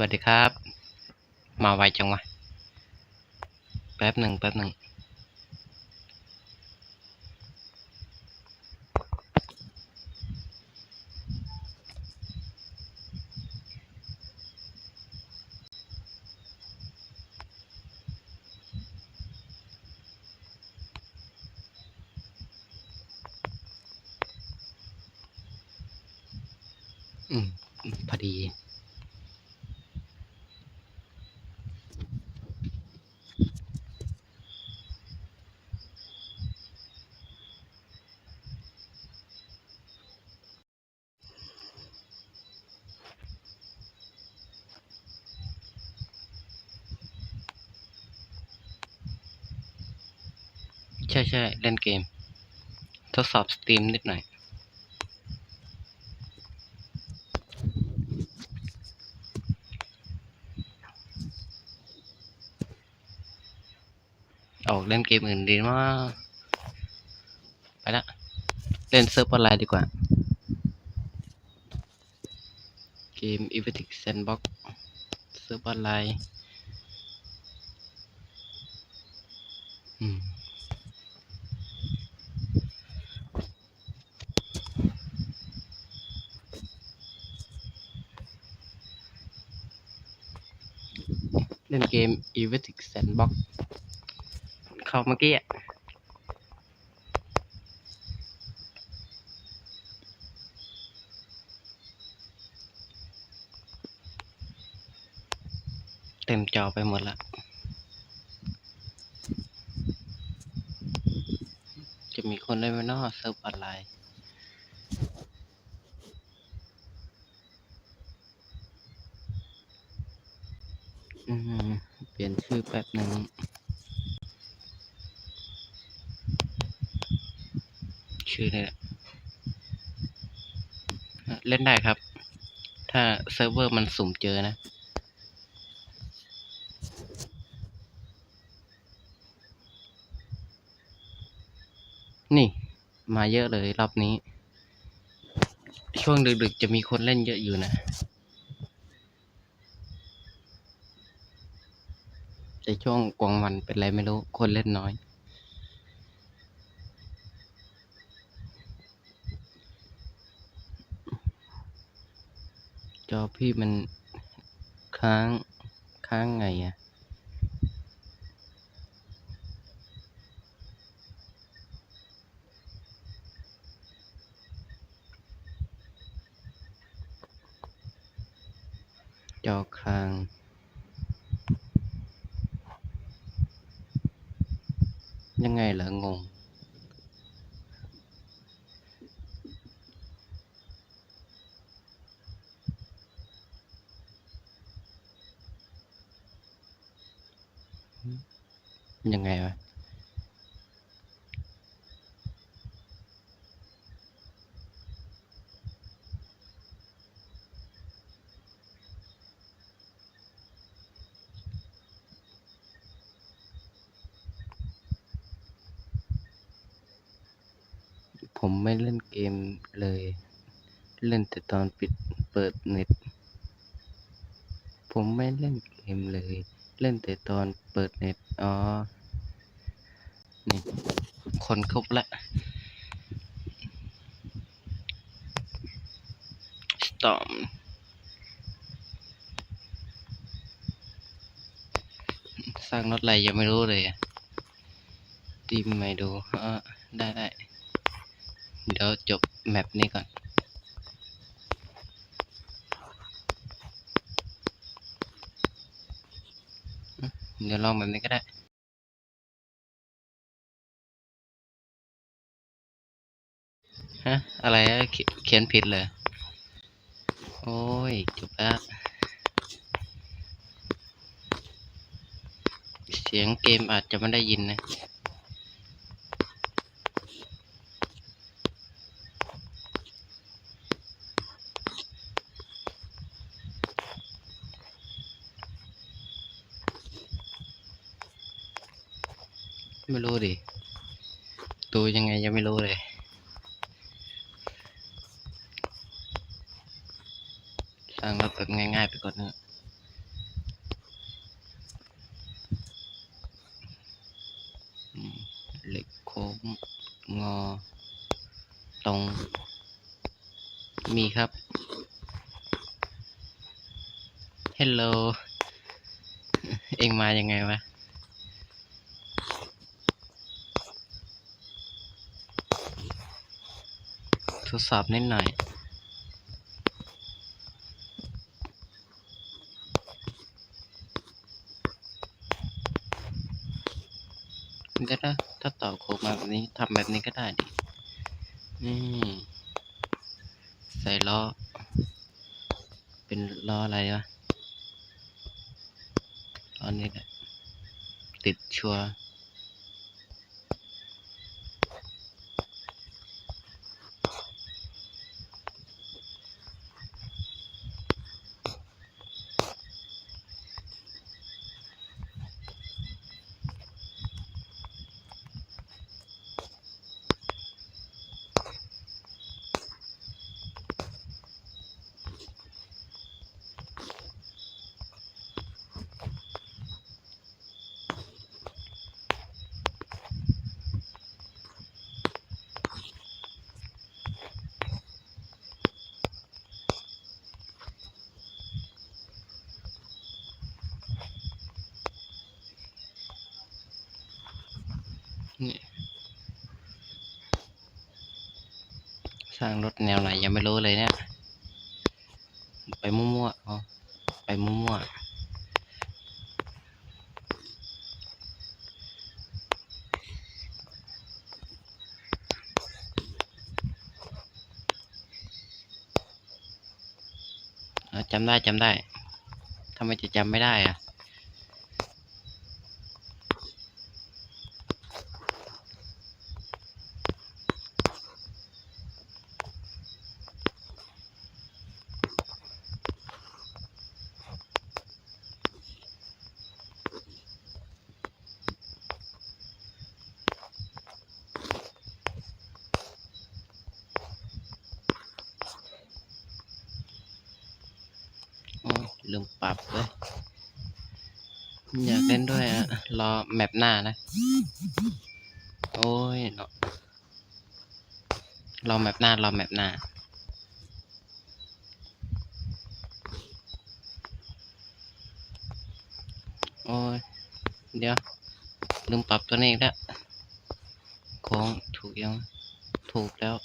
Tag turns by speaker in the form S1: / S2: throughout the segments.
S1: วัสดีครับ มาไวจังวะ แป๊บหนึ่งแป๊บหนึ่งอืม พอดี ใช่ใช่เล่นเกม ทดสอบสตรีมนิดหน่อย ออกเล่นเกมอื่นดีมากไปละ เล่นเซิร์ฟออนไลน์ดีกว่า เกม e v e t i c Sandbox เซิร์ฟออนไลน์ ล่นเกม e v e t i c Sandbox เข้าเมื่อกี้อะเต็มจอไปหมดละจะมีคนเล่นไหมนอะเซิร์ฟออนไลน์ อืม เปลี่ยนชื่อแป๊บหนึ่งชื่อนี่แหละอะเล่นได้ครับ ถ้าเซิร์ฟเวอร์มันสุ่มเจอนะ นี่ มาเยอะเลยรอบนี้ ช่วงดึกๆจะมีคนเล่นเยอะอยู่นะ แต่ช่วงกลางวันเป็นไรไม่รู้ คนเล่นน้อย จอพี่มันค้างค้างไงอะจอค้าง ยังไงเหรองง ยังไงวะผมไม่เล่นเกมเลย เล่นแต่ตอนปิดเปิดเน็ต ผมไม่เล่นเกมเลย เล่นแต่ตอนเปิดเน็ต อ๋อ นี่ คนครบละสตอมสร้างรถอะไรยังไม่รู้เลยตีมไม่ดูอ่าได้ได้ เดี๋ยวจบแมปนี้ก่อน เดี๋ยวลองแบบนี้ก็ได้ฮะอะไรอะเขีเขียนผิดเลย โอ้ยจบแล้วเสียงเกมอาจจะไม่ได้ยินนะ ไม่รู้ดิตัวยังไงยังไม่รู้เลยสร้างรับแบบง่ายๆไปก่อนนะเหล็กโค้งงอ ตรง มีครับ Hello เองมายังไงวะ ดสอบนิดหน่อยก็ได้ถ้าต่อโค้งมาแบบนี้ทำแบบนี้ก็ได้ดิ นี่ ใส่ล้อ เป็นล้ออะไรวะล้อนี้แหละติดชัวร์ ร้างรถแนวไหนยังไม่รู้เลยเนี่ย ไปมั่วๆอ๋อไปมั่วๆจำได้จำได้ ทำไมจะจำไม่ได้อะ โอ้ยลืมปรับเลยอยากเล่นด้วยอะ รอ แมปหน้านะ โอ้ยเนาะรอแมปหน้ารอแมปหน้า โอ้ย เดี๋ยว ลืมปรับตัวนี้อีกแล้วโค้งถูกยัง ถูกแล้ว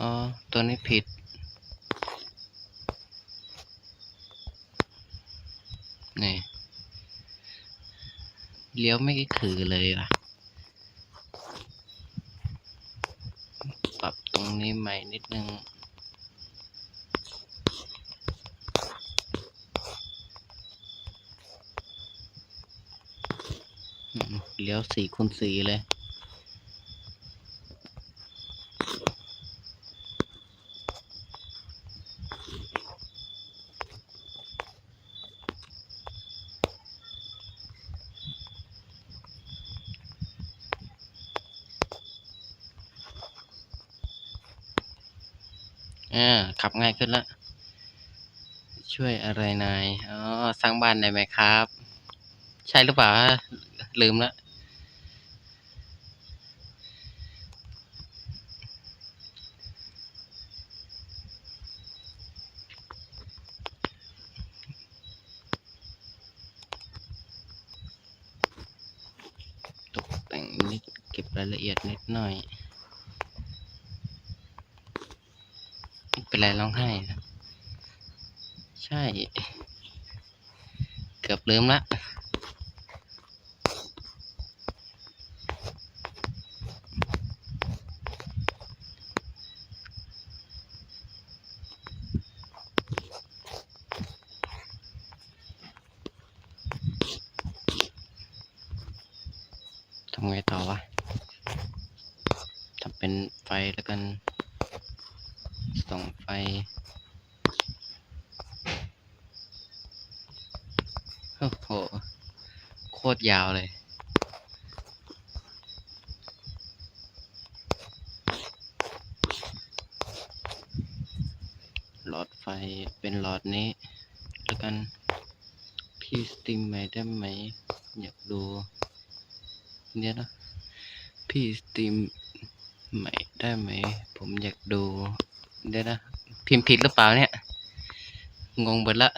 S1: อ๋อตัวนี้ผิด นี่เลี้ยวไม่ถือเลยว่ะ ปรับตรงนี้ใหม่นิดนึง เลี้ยวสี่คูณสี่เลย อ่า ขับง่ายขึ้นแล้วช่วยอะไรนาย อ๋อ สร้างบ้านได้ไหมครับ ใช่หรือเปล่า ลืมละตกแต่งนิดเก็บรายละเอียดนิดหน่อย ไม่เป็นไรร้องไห้นะ ใช่ เกือบลืมละ ทำไงต่อวะ ทำเป็นไฟแล้วกัน ส่องไฟ โอ้โห โคตรยาวเลยหลอดไฟเป็นหลอดนี้ แล้วกัน พี่สตรีมใหม่ได้ไหม อยากดู เนี่ยนะ พี่สตรีมใหม่ได้ไหม ผมอยากดู เดี๋ยวนะ พิมพ์ผิดหรือเปล่าเนี่ย งงหมดละ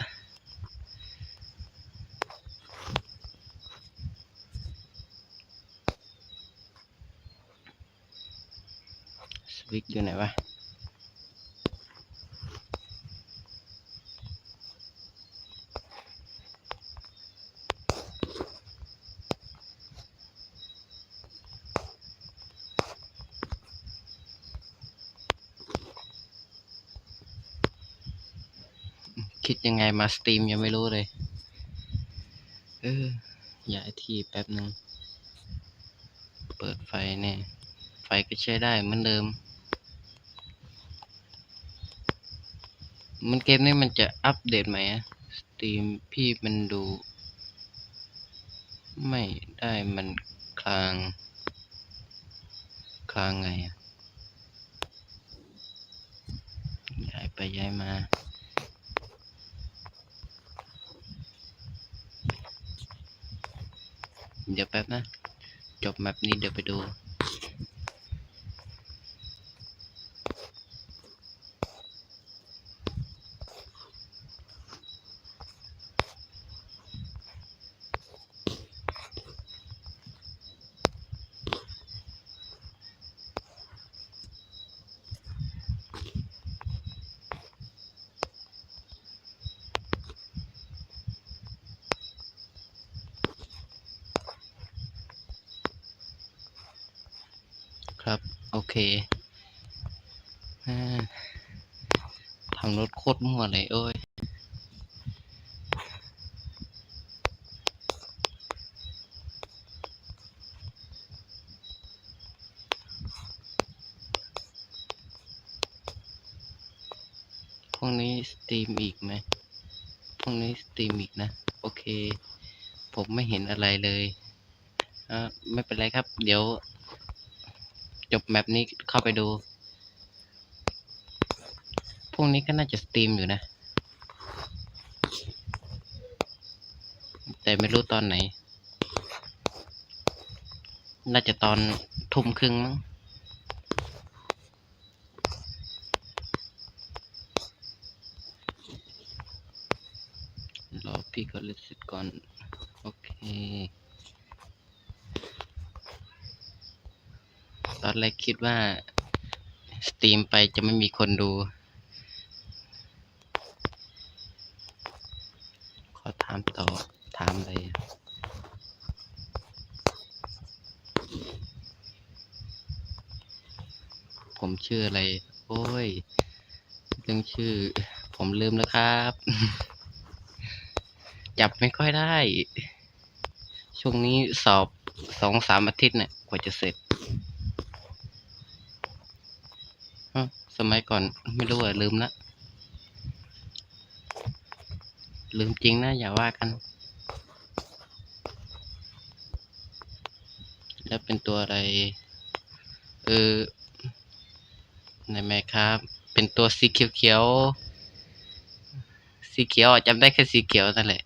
S1: สวิก อยู่ไหนวะคิดยังไงมาสตรีมยังไม่รู้เลย เออย้าทีแป๊บหนึ่ง เปิดไฟเนี่ย ไฟก็ใช้ได้เหมือนเดิม มันเกมนี้มันจะอัปเดตไหมสตรีมพี่มันดู ไม่ได้มันคลาง คลางไงย้ายไปย้ายมาเดี๋ยวแป๊บนะ จบแมปนี้เดี๋ยวไปดู ทำรถโคตรมั่วเลยโอ้ยพรุ่งนี้สตรีมอีกไหมพรุ่งนี้สตรีมอีกนะ โอเค ผมไม่เห็นอะไรเลยอ่าไม่เป็นไรครับ เดี๋ยว จบแมปนี้เข้าไปดู พรุ่งนี้ก็น่าจะสตรีมอยู่นะ แต่ไม่รู้ตอนไหน น่าจะตอนทุ่มครึ่งมั้งรอพี่ก็เล่นเสร็จก่อน โอเค ตอนแรกคิดว่า สตรีมไปจะไม่มีคนดู ขอถามต่อ ถามอะไรผมชื่ออะไร โอ้ยเรื่องชื่อ ผมลืมแล้วครับ จับไม่ค่อยได้ ช่วงนี้สอบสองสามอาทิตย์เนี่ยกว่าจะเสร็จ สมัยก่อนไม่รู้อะลืมละ ลืมจริงนะ อย่าว่ากัน แล้วเป็นตัวอะไร เออในไหมครับ เป็นตัวสีเขียวๆ สีเขียวจำได้แค่สีเขียวนั่นแหละ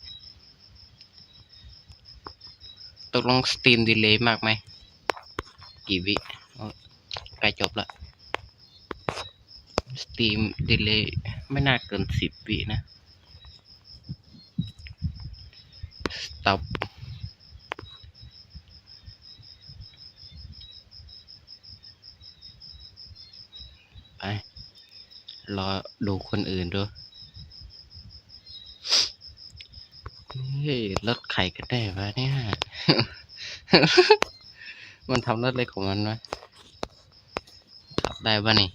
S1: ตกลงสตรีมดีเลย์มากไหม กี่วิใกล้จบละสตรีมดีเลย์ไม่น่าเกินสิบวินะ ส ต็อปไป รอดูคนอื่นดูเฮ้ยรถไข่กันได้ปะเนี่ย มันทำรถอะไรของมันวะขับได้ปะนี่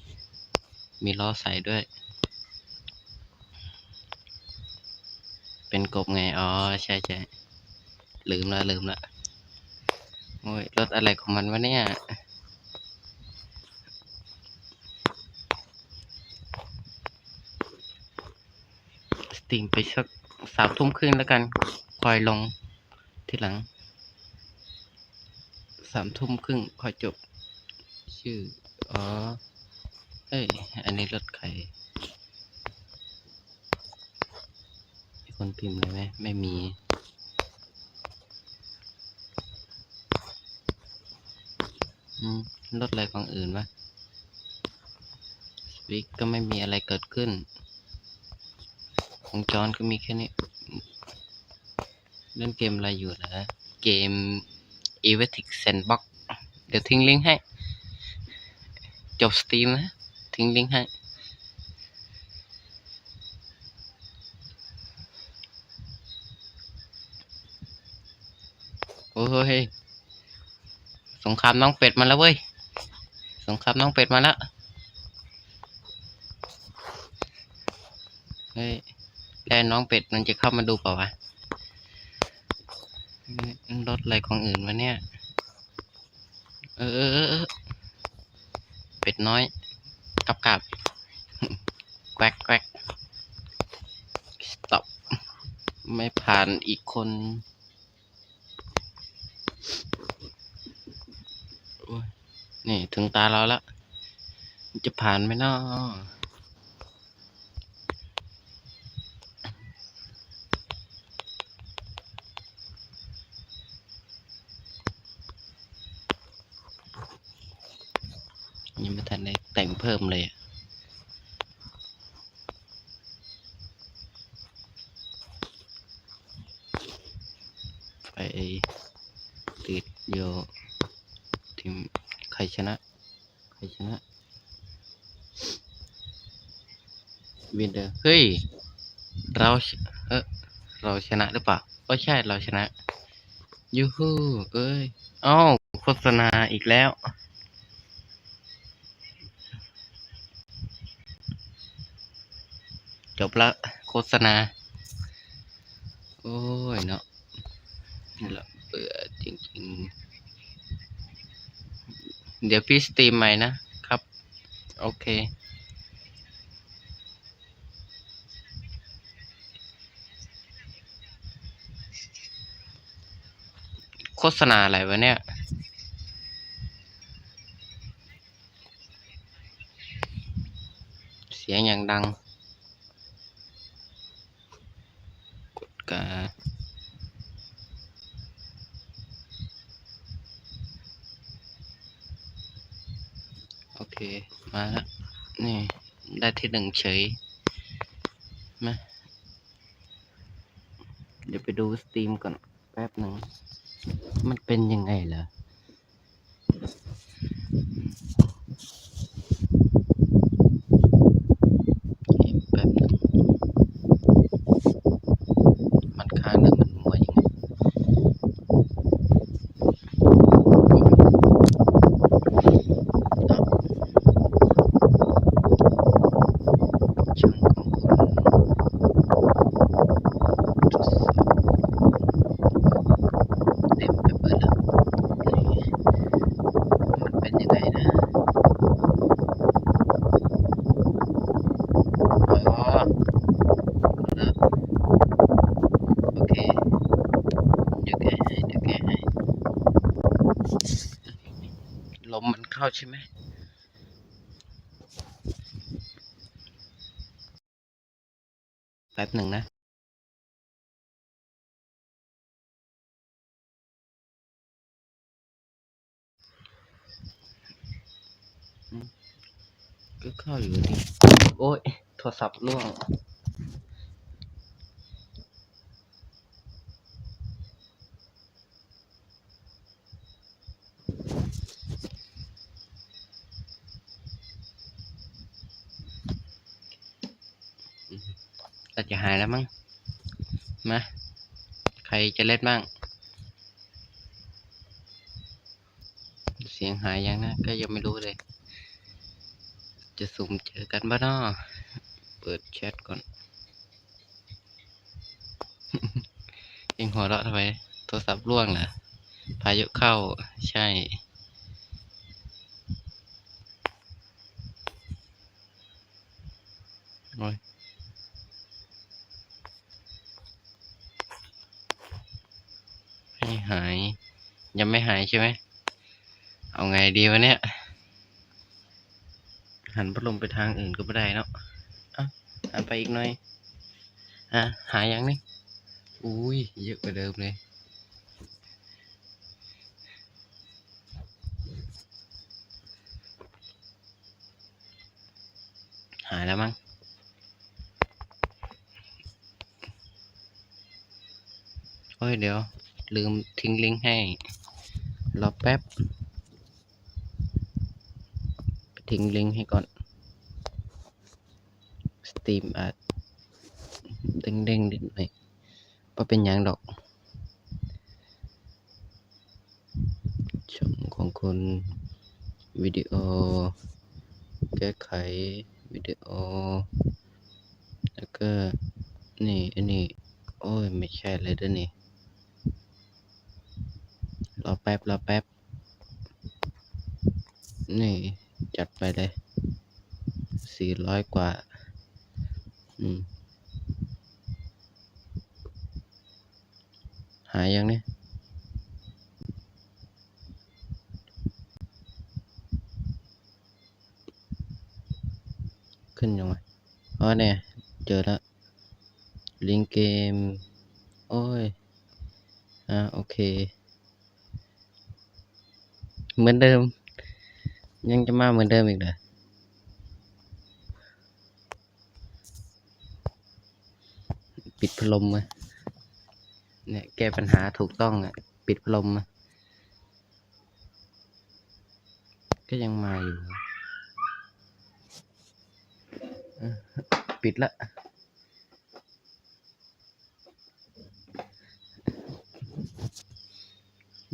S1: มีล้อใส่ด้วย เป็นกบไง อ๋อ ใช่ใช่ ลืมละลืมละโอ้ยรถอะไรของมันวะเนี่ยสตรีมไปสักสามทุ่มครึ่งแล้วกันคอยลงทีหลังสามทุ่มครึ่งคอยจบ ชื่อ อ๋อ เฮ้ย อันนี้รถใครมีคนพิมพ์เลยไหมไม่มี อืมลดอะไรของอื่นวะสวิกก็ไม่มีอะไรเกิดขึ้น ของจอนก็มีแค่นี้ เล่นเกมอะไรอยู่นะ เกม e v e t i c Sandbox เดี๋ยวทิ้งลิงก์ให้ จบสตรีมนะ ทิ้งลิงก์ให้โอ้ย สงครามน้องเป็ดมาแล้วเว้ย สงครามน้องเป็ดมาแล้วเฮ้ยแล้วน้องเป็ดมันจะเข้ามาดูเปล่าวะรถอะไรของอื่นวะเนี่ย เออเออเออเป็ดน้อยกลับกลับแกวกแกวก stop ไม่ผ่านอีกคน โอ้ย นี่ถึงตาเราแล้วจะผ่านไหมเนาะยังไม่ทันได้แต่งเพิ่มเลยอะไปติดอยู่ทีมใคร ชนะ ใครชนะวินเดอร์เฮ้ย เราเออเราชนะหรือเปล่าก็ใช่เราชนะยูฮูเอ้ยอ้าวโฆษณาอีกแล้วจบละโฆษณา โอ้ยเนาะนี่แหละเบื่อจริง ๆ เดี๋ยวพี่สตรีมใหม่นะครับ โอเค โฆษณาอะไรวะเนี่ย เสียงอย่างดัง กดกาโอเค มาแล้วนี่ ได้ที่หนึ่งเฉยมาเดี๋ยวไปดูสตรีมก่อนแป๊บหนึ่ง มันเป็นยังไงเหรอ แป๊บหนึงมันค้างหรือมันมัวยังไงช่องของคุณทดสอบเต็มไปเบิดแล้วนี่มันเป็นยังไงนะ อ๋อเหรอโอเค เดี๋ยวแกให้ เดี๋ยวแกให้ ลมมันเข้าใช่ไหมแป๊บหนึ่งนะก็เข้าอยู่ดิโอ้ย โทรศัพท์ร่วง เราจะหายแล้วมั้ง มา ใครจะเล่นบ้าง เสียงหายยังนะ ก็ยังไม่รู้เลย จะสุ่มเจอกันบ้านาะเปิดแชทก่อนเองหัวเราะทำไม โทรศัพท์ร่วงเหรอ พายุเข้า ใช่โอ้ย ใช่ไหม เอาไงดีวะเนี่ย หันพัดลมไปทางอื่นก็ไม่ได้เนาะอะหันไปอีกหน่อย อะ หายังนี่ อุ้ย เยอะกว่าเดิมเลยหายแล้วมั้ง โอ้ยเดี๋ยว ลืมทิ้งลิงก์ให้ รอแป๊บไปทิ้งลิงก์ให้ก่อน สตรีมอาจเด้งๆนิดหน่อยเพราเป็นหยังดอก ช่องของคุณวิดีโอ แก้ไขวิดีโอ แล้วก็ นี่ อันนี้ โอ้ย ไม่ใช่เลยเด้วยนี่ รอแป๊บรอแป๊บ นี่ จัดไปเลยสี่ร้อยกว่า อืม หายยังเนี่ยขึ้นยังไงอ๋อเนี่ย เจอแล้ว ลิงเกม โอ้ย อ่า โอเค เหมือนเดิม ยังจะมาเหมือนเดิมอีกเหรอปิดพัดลมมาเนี่ยแก้ปัญหาถูกต้องอะ ปิดพัดลมมาก็ยังมาอยู่ปิดละ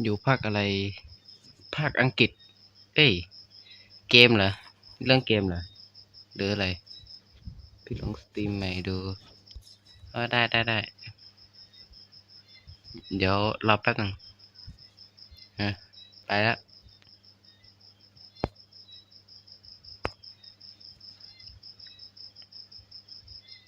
S1: อยู่ภาคอะไร ภาคอังกฤษ เอ้ย เกมเหรอ เรื่องเกมเหรอหรืออะไร พี่ลองสตรีมใหม่ดูเออได้ได้ได้ เดี๋ยวรอแป๊บหนึงฮะไปแล้ว